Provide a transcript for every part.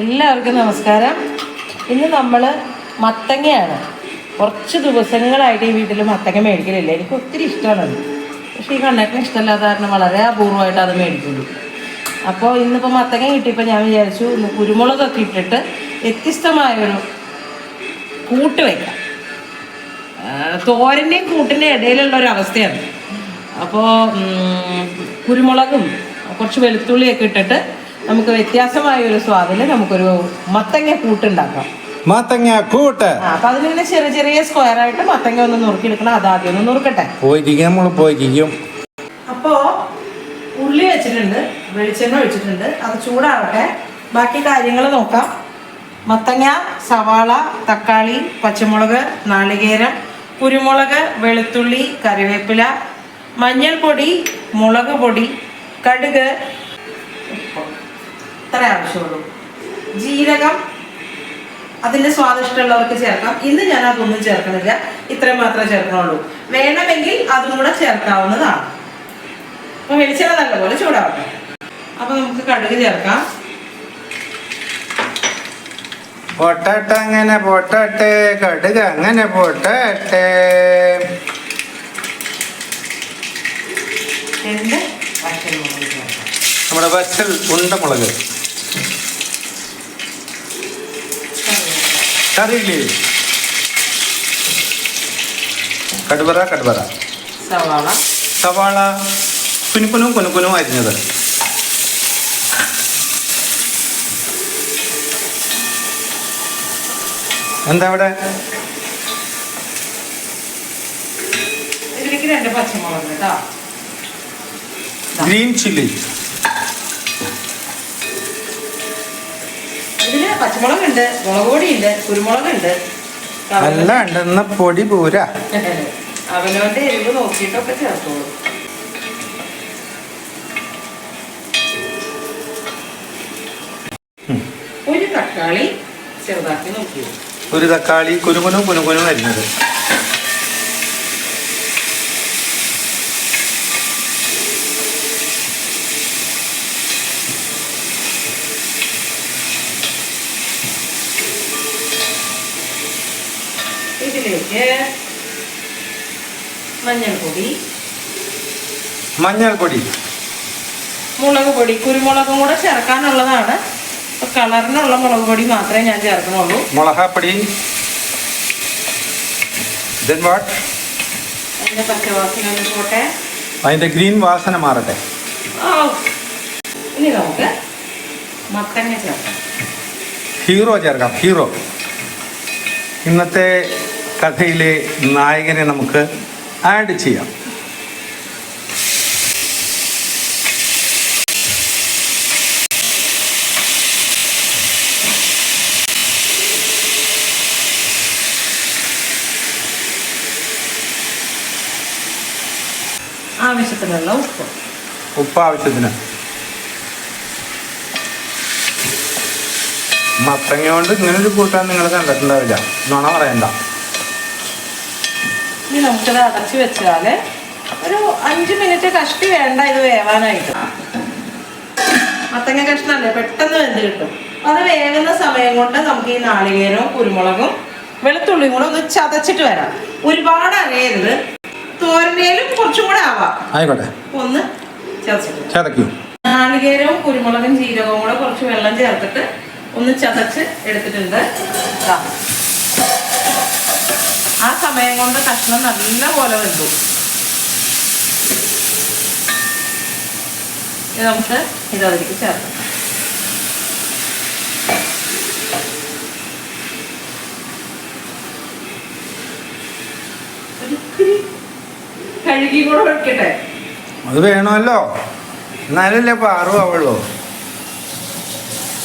എല്ലാവർക്കും നമസ്കാരം. ഇന്ന് നമ്മൾ മത്തങ്ങയാണ്. കുറച്ച് ദിവസങ്ങളായിട്ട് ഈ വീട്ടിൽ മത്തങ്ങ മേടിക്കലില്ല. എനിക്ക് ഒത്തിരി ഇഷ്ടമാണത് പക്ഷേ ഈ കണ്ണേട്ടന് ഇഷ്ടമല്ലാത്ത കാരണം വളരെ അപൂർവമായിട്ട് അത് മേടിക്കുള്ളൂ അപ്പോൾ ഇന്നിപ്പോൾ മത്തങ്ങ കിട്ടിയപ്പോൾ ഞാൻ വിചാരിച്ചു ഇന്ന് കുരുമുളകൊക്കെ ഇട്ടിട്ട് വ്യത്യസ്തമായൊരു കൂട്ട് വയ്ക്കാം തോരന്റെയും കൂട്ടിന്റെ ഇടയിലുള്ള ഒരു അവസ്ഥയാണ്. അപ്പോൾ കുരുമുളകും കുറച്ച് വെളുത്തുള്ളിയൊക്കെ ഇട്ടിട്ട് നമുക്ക് വ്യത്യാസമായ ഒരു സ്വാദിൽ നമുക്കൊരു മത്തങ്ങ കൂട്ടുണ്ടാക്കാം മത്തങ്ങ കൂട്ട്. അപ്പൊ അതിനെ ചെറിയ ചെറിയ സ്ക്വയർ ആയിട്ട് മത്തങ്ങ ഒന്ന് നുറുക്കിയെടുക്കണം. അതാദ്യം ഒന്ന് നുറുക്കട്ടെ. പോയിരിക്കും നമ്മൾ പോയിരിക്കും അപ്പോ ഉള്ളി വെച്ചിട്ടുണ്ട് വെളിച്ചെണ്ണ ഒഴിച്ചിട്ടുണ്ട്. അത് ചൂടാവട്ടെ. ബാക്കി കാര്യങ്ങൾ നോക്കാം. മത്തങ്ങ സവാള തക്കാളി പച്ചമുളക് നാളികേരം കുരുമുളക് വെളുത്തുള്ളി കറിവേപ്പില മഞ്ഞൾപ്പൊടി മുളക് പൊടി കടുക് ഇത്ര ആവശ്യമുള്ളൂ ജീരകം അതിന്റെ സ്വാദിഷ്ടമുള്ളവർക്ക് ചേർക്കാം. ഇന്ന് ഞാൻ അതൊന്നും ചേർക്കണില്ല. ഇത്രയും മാത്രമേ ചേർക്കണുള്ളൂ. വേണമെങ്കിൽ അതും കൂടെ ചേർക്കാവുന്നതാണ്. അപ്പൊ വെളിച്ചെണ്ണ നല്ലപോലെ ചൂടാവട്ടെ. അപ്പൊ നമുക്ക് കടുക് ചേർക്കാം. പൊട്ടട്ടെ അങ്ങനെ പൊട്ടട്ടെ കടുക് അങ്ങനെ പൊട്ടട്ടെ. നമ്മുടെ വച്ചൽ ഉണ്ടമുളക് കറിയില്ലേ? കടുവറ കടുവറ. സവാള. സവാള കുനുക്കുനും കുനുക്കുനും അരിഞ്ഞത്. എന്താ കേട്ടോ ഗ്രീൻ ചില്ലി. ഇതിൽ പച്ചമുളക് ഉണ്ട് മുളക് പൊടി ഉണ്ട് കുരുമുളക് ഉണ്ട് അല്ല ഉണ്ടെന്ന പൊടി പൂരാ. അവനവന്റെ എരിവ് നോക്കിയിട്ടൊക്കെ ചേർത്തോളൂ. ഒരു തക്കാളി ചെറുതാക്കി നോക്കിയോ? ഒരു തക്കാളി കുനുകുനും കുനുകുനും അരിഞ്ഞത്. ഇതിലേക്ക് മഞ്ഞൾപ്പൊടി. മഞ്ഞൾപ്പൊടി. മുളക് പൊടി. കുരുമുളകും കൂടെ ചേർക്കാനുള്ളതാണ്. കളറിനുള്ള മുളക് പൊടി മാത്രമേ ഞാൻ ചേർക്കുന്നുള്ളൂ. മുളകാപ്പൊടി. അതിന്റെ പച്ചവാസന ഒന്ന് പോട്ടെ അതിന്റെ ഗ്രീൻ വാസന മാറട്ടെ. ഇനി നമുക്ക് മത്തങ്ങ ചേർക്കാം. ഹീറോ ചേർക്കാം. ഹീറോ. ഇന്നത്തെ കഥയിലെ നായകനെ നമുക്ക് ആഡ് ചെയ്യാം. ആവശ്യത്തിനുള്ള ഉപ്പ്. ഉപ്പ് ആവശ്യത്തിന് മത്തങ്ങ കൊണ്ട് ഇങ്ങനൊരു കൂട്ടാൻ നിങ്ങൾ കണ്ടിട്ടുണ്ടാവില്ല. നോണ പറയണ്ട. ഇനി നമുക്കത് അടച്ചു വെച്ചാൽ ഒരു അഞ്ച് മിനിറ്റ് കഷ്ടി വേണ്ട ഇത് വേവാനായിട്ട്. മത്തങ്ങ കഷ്ണല്ലേ പെട്ടെന്ന് വെന്ത് കിട്ടും. അത് വേവുന്ന സമയം കൊണ്ട് നമുക്ക് ഈ നാളികേരവും കുരുമുളകും വെളുത്തുള്ളിയും കൂടെ ഒന്ന് ചതച്ചിട്ട് വരാം. ഒരുപാട് അറിയരുത് തോരനയിലും കുറച്ചും കൂടെ ആവാം. ആയിക്കോട്ടെ. ഒന്ന് ചതച്ചിട്ട്. നാളികേരവും കുരുമുളകും ജീരകവും കൂടെ കുറച്ച് വെള്ളം ചേർത്തിട്ട് ഒന്ന് ചതച്ച് എടുത്തിട്ടുണ്ട്. ദാ. ആ സമയം കൊണ്ട് കഷ്ണം നല്ല പോലെ വെന്തു. ഇത് നമുക്ക് ഇത് അതിലേക്ക് ചേർക്കാം. ഒരിത്തിരി കഴുകി കൂടെ വെക്കട്ടെ. അത് വേണമല്ലോ. എന്നാലല്ലേ പാറു ആവുള്ളൂ.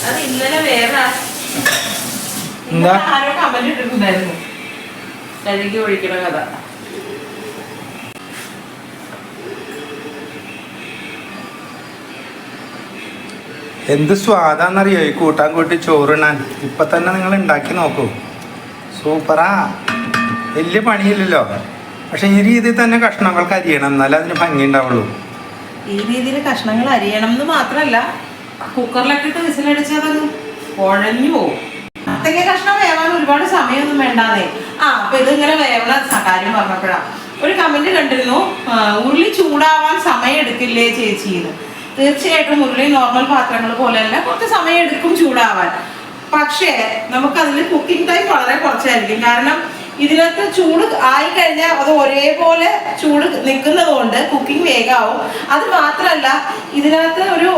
അത് ഇന്നലെ വേറെ എന്താ? ആരോ കമന്റ് ഇട്ടിട്ടുണ്ടായിരുന്നു. കഴുകി ഒഴിക്കണ കഥ. എന്ത് സ്വാദാന്നറിയോ? ഈ കൂട്ടാൻ കൂട്ടി ചോറിണാൻ ഇപ്പൊ തന്നെ നിങ്ങൾ ഉണ്ടാക്കി നോക്കൂ. സൂപ്പറാ. വലിയ പണിയില്ലല്ലോ. പക്ഷെ ഈ രീതിയിൽ തന്നെ കഷ്ണങ്ങൾക്ക് അരിയണം. എന്നാലേ അതിന് ഭംഗി ഉണ്ടാവുള്ളൂ. ഈ രീതിയിൽ കഷ്ണങ്ങൾ അരിയണം എന്ന് മാത്രമല്ല കുക്കറിലൊക്കെ ഇട്ട് വിസിലടിച്ചതൊന്നും കുഴഞ്ഞു പോകും. മത്തങ്ങ കഷ്ണം വേവാൻ ഒരുപാട് സമയമൊന്നും വേണ്ടാന്നേ. ആ അപ്പൊ ഇതിങ്ങനെ വേവണ സ- കാര്യം പറഞ്ഞപ്പോഴാ. ഒരു കമന്റ് കണ്ടിരുന്നു ഉരുളി ചൂടാവാൻ സമയം എടുക്കില്ലേ ചേച്ചിന്ന് തീർച്ചയായിട്ടും ഉരുളി നോർമൽ പാത്രങ്ങൾ പോലെയല്ല കുറച്ച് സമയം എടുക്കും ചൂടാവാൻ. പക്ഷേ നമുക്കതിൽ കുക്കിംഗ് ടൈം വളരെ കുറച്ചായിരിക്കും. കാരണം ഇതിനകത്ത് ചൂട് ആയി കഴിഞ്ഞാൽ അത് ഒരേപോലെ ചൂട് നിൽക്കുന്നത് കൊണ്ട് കുക്കിംഗ് വേഗമാവും. അത് മാത്രമല്ല ഇതിനകത്ത് ഒരു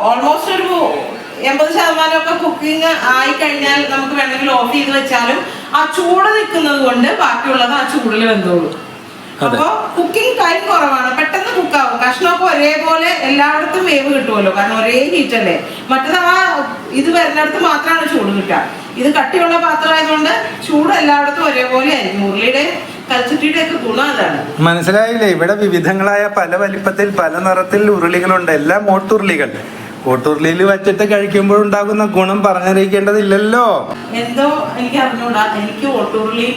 ഓൾമോസ്റ്റ് ഒരു എൺപത് ശതമാനമൊക്കെ കുക്കിംഗ് ആയി കഴിഞ്ഞാൽ നമുക്ക് വേണമെങ്കിൽ ഓഫ് ചെയ്ത് വെച്ചാലും ആ ചൂട് നിൽക്കുന്നത് കൊണ്ട് ബാക്കിയുള്ളത് ആ ചൂടിൽ വെന്തോളൂ. അപ്പോ കുക്കിംഗ് ടൈം കുറവാണ്. പെട്ടെന്ന് കുക്കാവും കഷ്ണമൊക്കെ ഒരേപോലെ എല്ലായിടത്തും വേവ് കിട്ടുമല്ലോ. കാരണം ഒരേ ഹീറ്റ് അല്ലേ? മറ്റത് ആ ഇത് വരുന്നിടത്ത് മാത്രമാണ് ചൂട് കിട്ടുക. ഇത് കട്ടിയുള്ള പാത്രമായതുകൊണ്ട് ചൂട് എല്ലായിടത്തും ഒരേപോലെ ആയിരിക്കും. ഉരുളിയുടെ മനസ്സിലായില്ലേ? ഇവിടെ വിവിധങ്ങളായ പല വലിപ്പത്തിൽ പല നിറത്തിൽ ഉരുളികളുണ്ട്. എല്ലാം ഓട്ടുരുളികൾ ഓട്ടുരുളിയിൽ വെച്ചിട്ട് കഴിക്കുമ്പോൾ ഉണ്ടാകുന്ന ഗുണം പറഞ്ഞറിയിക്കേണ്ടതില്ലല്ലോ. എന്തോ എനിക്ക് അറിഞ്ഞൂടാ എനിക്ക് ഓട്ടുരുളി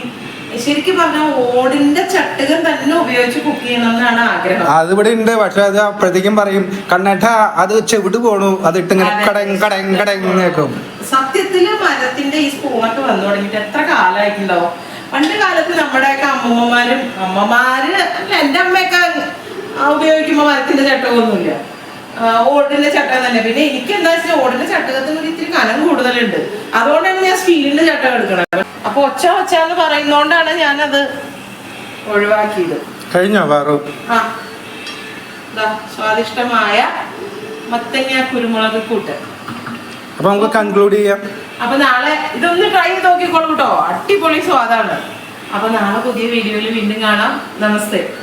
ശരിക്കും പറഞ്ഞാൽ ഓടിന്റെ ചട്ടുകം തന്നെ ഉപയോഗിച്ച് കുക്ക് ചെയ്യണമെന്നാണ് ആഗ്രഹം. ആഗ്രഹം അതിവിടെ ഉണ്ട്. പക്ഷെ അത് അപ്പോഴത്തേക്കും പറയും കണ്ണേട്ട അത് ചെവിട് പോണു. അത് ഇട്ടിങ്ങനെ കടങ് കടങ് കടങ് കേൾക്കും. സത്യത്തിൽ മരത്തിന്റെ ഈ സ്പൂണൊക്കെ വന്നു തുടങ്ങിയിട്ട് എത്ര കാലമായിട്ടുണ്ടാവും? പണ്ട് കാലത്ത് നമ്മുടെയൊക്കെ അമ്മൂമ്മമാരും അമ്മമാര് അല്ല എന്റെ അമ്മയൊക്കെ ഉപയോഗിക്കുമ്പോ മരത്തിന്റെ ചട്ടകമൊന്നുമില്ല. ഓടിന്റെ ചട്ടകം തന്നെ. പിന്നെ എനിക്ക് എന്താ വെച്ചാൽ ഓടിന്റെ ചട്ടകത്തിന് ഒരു ഇത്തിരി കനം കൂടുതലുണ്ട്. അതുകൊണ്ടാണ് ഞാൻ സ്റ്റീലിന്റെ ചട്ടകം എടുക്കണത്. അപ്പൊ ഒച്ച ഒച്ച എന്ന് പറയുന്നോണ്ടാണ് ഞാനത് ഒഴിവാക്കിയത്. കഴിഞ്ഞോ ആ. സ്വാദിഷ്ടമായ മത്തങ്ങ കുരുമുളക് കൂട്ട്. അപ്പൊ നമുക്ക് കൺക്ലൂഡ് ചെയ്യാം. അപ്പൊ നാളെ ഇതൊന്ന് ട്രൈ ചെയ്ത് നോക്കിക്കോളൂ കേട്ടോ. അടിപൊളി സ്വാദാണ്. അപ്പൊ നാളെ പുതിയ വീഡിയോയിൽ വീണ്ടും കാണാം. നമസ്തേ.